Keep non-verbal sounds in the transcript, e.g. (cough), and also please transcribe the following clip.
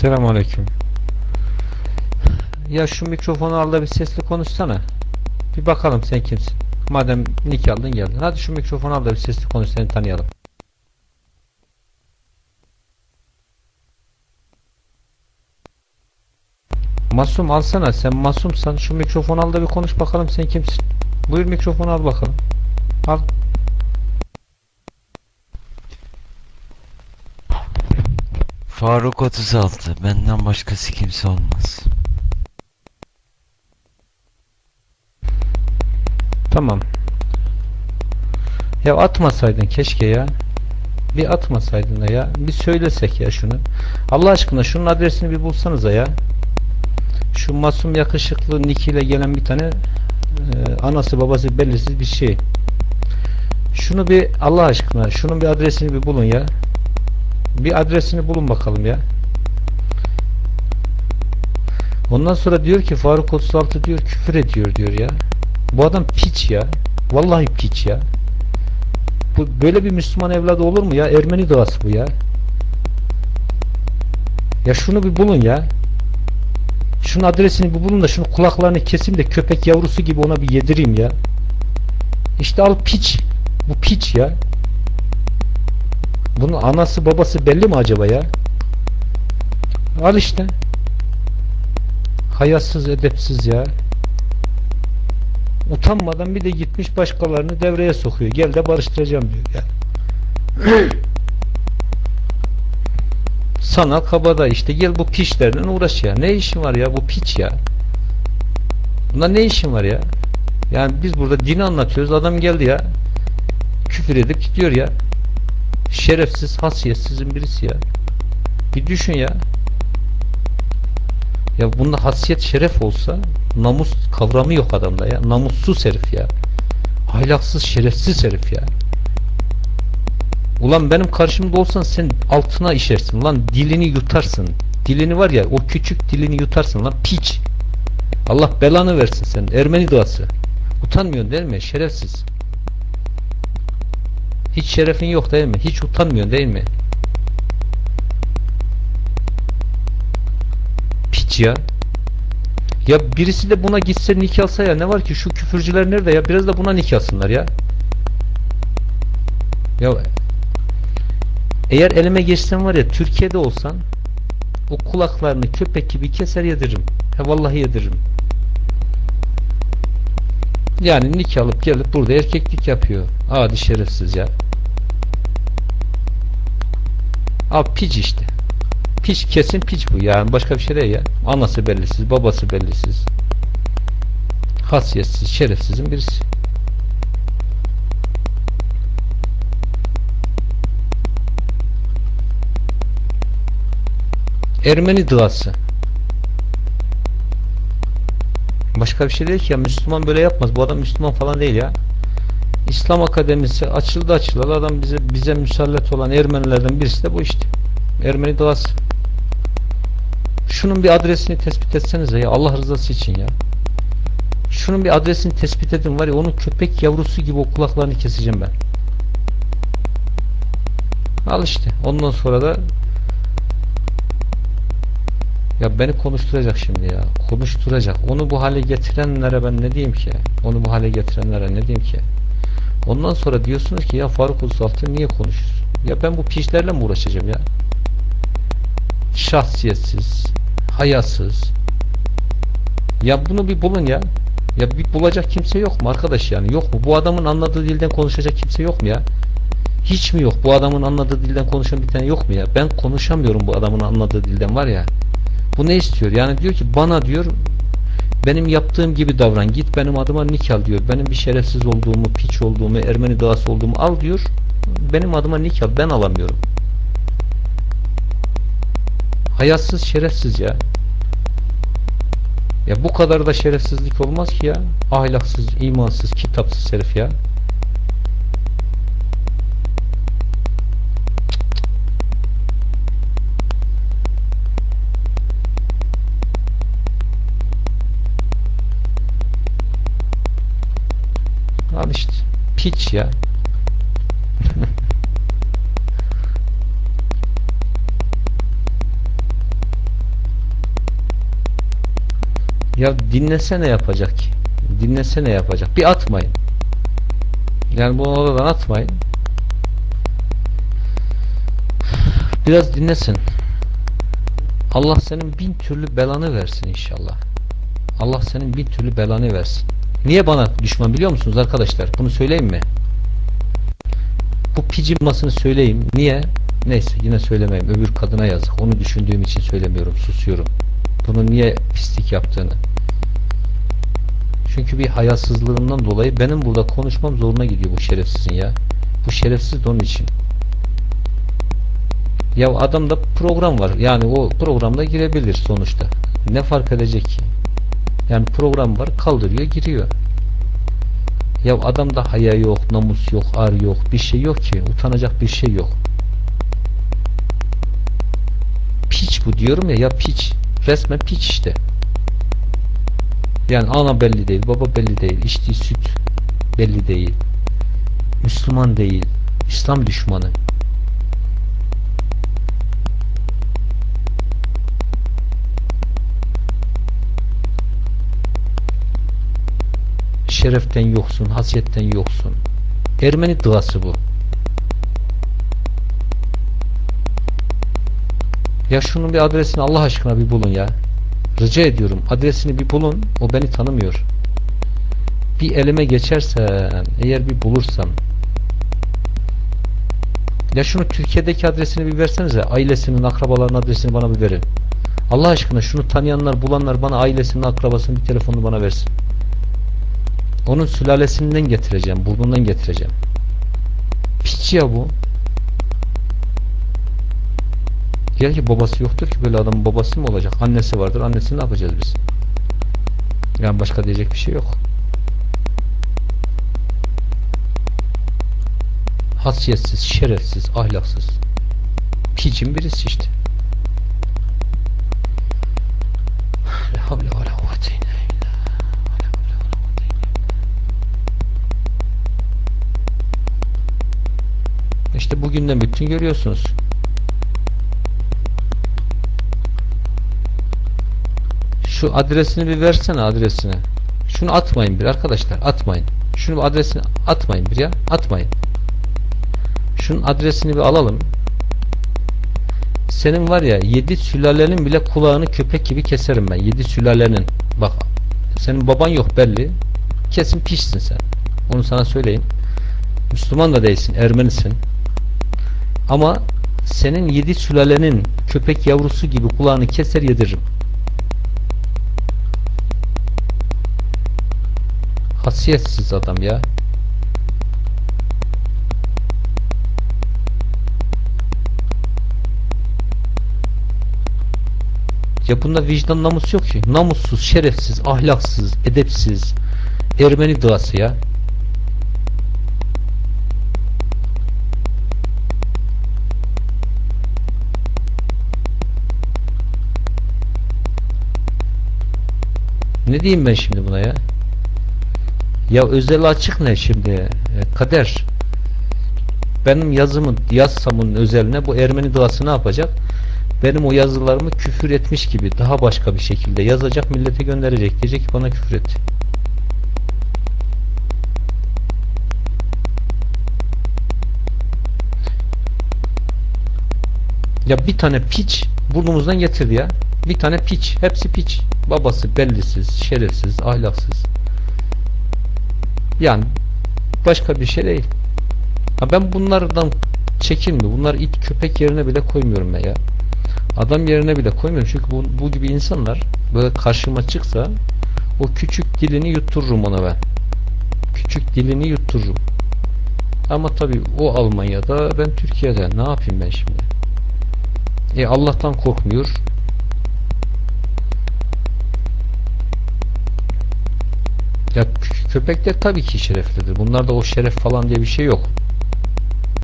Selamünaleyküm. Ya şu mikrofonu al da bir sesli konuşsana. Bir bakalım sen kimsin. Madem nick aldın geldin. Hadi şu mikrofonu al da bir sesli konuş seni tanıyalım. Masum alsana sen masumsan şu mikrofonu al da bir konuş bakalım sen kimsin. Buyur mikrofonu al bakalım. Al. Faruk 36. Benden başkası kimse olmaz. Tamam. Ya atmasaydın keşke ya. Bir atmasaydın da ya. Bir söylesek ya şunu. Allah aşkına şunun adresini bir bulsanıza ya. Şu masum yakışıklı Nick ile gelen bir tane e, anası babası belirsiz bir şey. Şunu bir Allah aşkına şunun bir adresini bir bulun ya. Bir adresini bulun bakalım ya. Ondan sonra diyor ki Faruk 36 diyor küfür ediyor diyor ya. Bu adam piç ya. Vallahi piç ya. Bu böyle bir Müslüman evladı olur mu ya? Ermeni doğası bu ya. Ya şunu bir bulun ya. Şunun adresini bir bulun da şunu kulaklarını keseyim de köpek yavrusu gibi ona bir yedireyim ya. İşte al piç. Bu piç ya. Bunun anası babası belli mi acaba ya? Al işte. Hayasız edepsiz ya. Utanmadan bir de gitmiş başkalarını devreye sokuyor. Gel de barıştıracağım diyor ya. (clears throat) Sana kabada işte gel bu piçlerle uğraş ya. Ne işin var ya bu piç ya. Bunda ne işin var ya? Yani biz burada dini anlatıyoruz. Adam geldi ya. Küfür edip gidiyor ya. Şerefsiz, hasiyetsizin birisi ya. Bir düşün ya. Ya bunda hasiyet şeref olsa namus kavramı yok adamda ya. Namussuz herif ya. Ahlaksız, şerefsiz herif ya. Ulan benim karşımda olsan sen altına işersin. Lan dilini yutarsın. Dilini var ya o küçük dilini yutarsın lan piç. Allah belanı versin sen. Ermeni duası. Utanmıyorsun değil mi? Şerefsiz. Hiç şerefin yok değil mi? Hiç utanmıyorsun değil mi? Piç ya. Ya birisi de buna gitse nikah alsa ya ne var ki şu küfürcüler nerede ya biraz da buna nikah alsınlar ya. Ya eğer elime geçsen var ya Türkiye'de olsan o kulaklarını köpek gibi keser yediririm. He vallahi yediririm. Yani nikah alıp gelip burada erkeklik yapıyor. Adi şerefsiz ya. Abi piç işte. Piç kesin piç bu yani başka bir şey değil ya. Anası bellisiz, babası bellisiz. Hasiyetsiz, şerefsizin birisi. Ermeni duası. Başka bir şey değil ki ya Müslüman böyle yapmaz. Bu adam Müslüman falan değil ya. İslam Akademisi açıldı açılalı adam bize bize müsallat olan Ermenilerden birisi de bu işte. Ermeni duası. Şunun bir adresini tespit etsenize ya Allah rızası için ya. Şunun bir adresini tespit edin var ya onun köpek yavrusu gibi o kulaklarını keseceğim ben. Al işte. Ondan sonra da ya beni konuşturacak şimdi ya. Konuşturacak. Onu bu hale getirenlere ben ne diyeyim ki? Onu bu hale getirenlere ne diyeyim ki? Ondan sonra diyorsunuz ki ya Faruk Uzaltı niye konuşuyorsun? Ya ben bu piçlerle mi uğraşacağım ya? Şahsiyetsiz, hayasız. Ya bunu bir bulun ya. Ya bir bulacak kimse yok mu arkadaş yani? Yok mu? Bu adamın anladığı dilden konuşacak kimse yok mu ya? Hiç mi yok? Bu adamın anladığı dilden konuşan bir tane yok mu ya? Ben konuşamıyorum bu adamın anladığı dilden var ya. Bu ne istiyor? Yani diyor ki bana diyor benim yaptığım gibi davran. Git benim adıma nikah diyor. Benim bir şerefsiz olduğumu, piç olduğumu, Ermeni doğası olduğumu al diyor. Benim adıma nikah ben alamıyorum. Hayatsız, şerefsiz ya. Ya bu kadar da şerefsizlik olmaz ki ya. Ahlaksız, imansız, kitapsız herif ya. Piç ya. ya dinlesene yapacak ki. Dinlesene yapacak. Bir atmayın. Yani bunu oradan atmayın. Biraz dinlesin. Allah senin bin türlü belanı versin inşallah. Allah senin bin türlü belanı versin. Niye bana düşman biliyor musunuz arkadaşlar? Bunu söyleyeyim mi? Bu picimmasını söyleyeyim. Niye? Neyse yine söylemeyeyim. Öbür kadına yazık. Onu düşündüğüm için söylemiyorum. Susuyorum. Bunu niye pislik yaptığını. Çünkü bir hayasızlığından dolayı benim burada konuşmam zoruna gidiyor bu şerefsizin ya. Bu şerefsiz de onun için. Ya adamda program var. Yani o programda girebilir sonuçta. Ne fark edecek ki? Yani program var kaldırıyor giriyor. Ya adamda haya yok, namus yok, ar yok, bir şey yok ki. Utanacak bir şey yok. Piç bu diyorum ya ya piç. Resmen piç işte. Yani ana belli değil, baba belli değil, içtiği süt belli değil. Müslüman değil, İslam düşmanı. Şereften yoksun, hasiyetten yoksun. Ermeni dıası bu. Ya şunun bir adresini Allah aşkına bir bulun ya. Rica ediyorum adresini bir bulun. O beni tanımıyor. Bir elime geçersen eğer bir bulursam ya şunu Türkiye'deki adresini bir versenize. Ailesinin, akrabalarının adresini bana bir verin. Allah aşkına şunu tanıyanlar, bulanlar bana ailesinin, akrabasının bir telefonunu bana versin. Onun sülalesinden getireceğim, burnundan getireceğim. Piç ya bu. Diğer ki babası yoktur ki böyle adamın babası mı olacak? Annesi vardır. Annesini ne yapacağız biz? Yani başka diyecek bir şey yok. Hasiyetsiz, şerefsiz, ahlaksız. Picin birisi işte. İşte bugünden bütün görüyorsunuz. Şu adresini bir versene adresini. Şunu atmayın bir arkadaşlar atmayın. Şunu adresini atmayın bir ya atmayın. Şunun adresini bir alalım. Senin var ya yedi sülalenin bile kulağını köpek gibi keserim ben. Yedi sülalenin. Bak senin baban yok belli. Kesin pişsin sen. Onu sana söyleyeyim. Müslüman da değilsin. Ermenisin. Ama senin yedi sülalenin köpek yavrusu gibi kulağını keser yediririm. Hasiyetsiz adam ya. Ya bunda vicdan namus yok ki. Namussuz, şerefsiz, ahlaksız, edepsiz. Ermeni duası ya. Ne diyeyim ben şimdi buna ya? Ya özel açık ne şimdi? E, kader. Benim yazımın, yazsamın özeline bu Ermeni duası ne yapacak? Benim o yazılarımı küfür etmiş gibi daha başka bir şekilde yazacak millete gönderecek. Diyecek ki bana küfür et. Ya bir tane piç burnumuzdan getirdi ya. Bir tane piç. Hepsi piç. Babası bellisiz, şerefsiz, ahlaksız. Yani başka bir şey değil. Ha ben bunlardan çekinmiyorum. Bunlar it köpek yerine bile koymuyorum ben ya. Adam yerine bile koymuyorum. Çünkü bu, bu gibi insanlar böyle karşıma çıksa o küçük dilini yuttururum ona ben. Küçük dilini yuttururum. Ama tabii o Almanya'da ben Türkiye'de ne yapayım ben şimdi? E Allah'tan korkmuyor. Ya kö- köpekler tabii ki şereflidir. Bunlarda o şeref falan diye bir şey yok.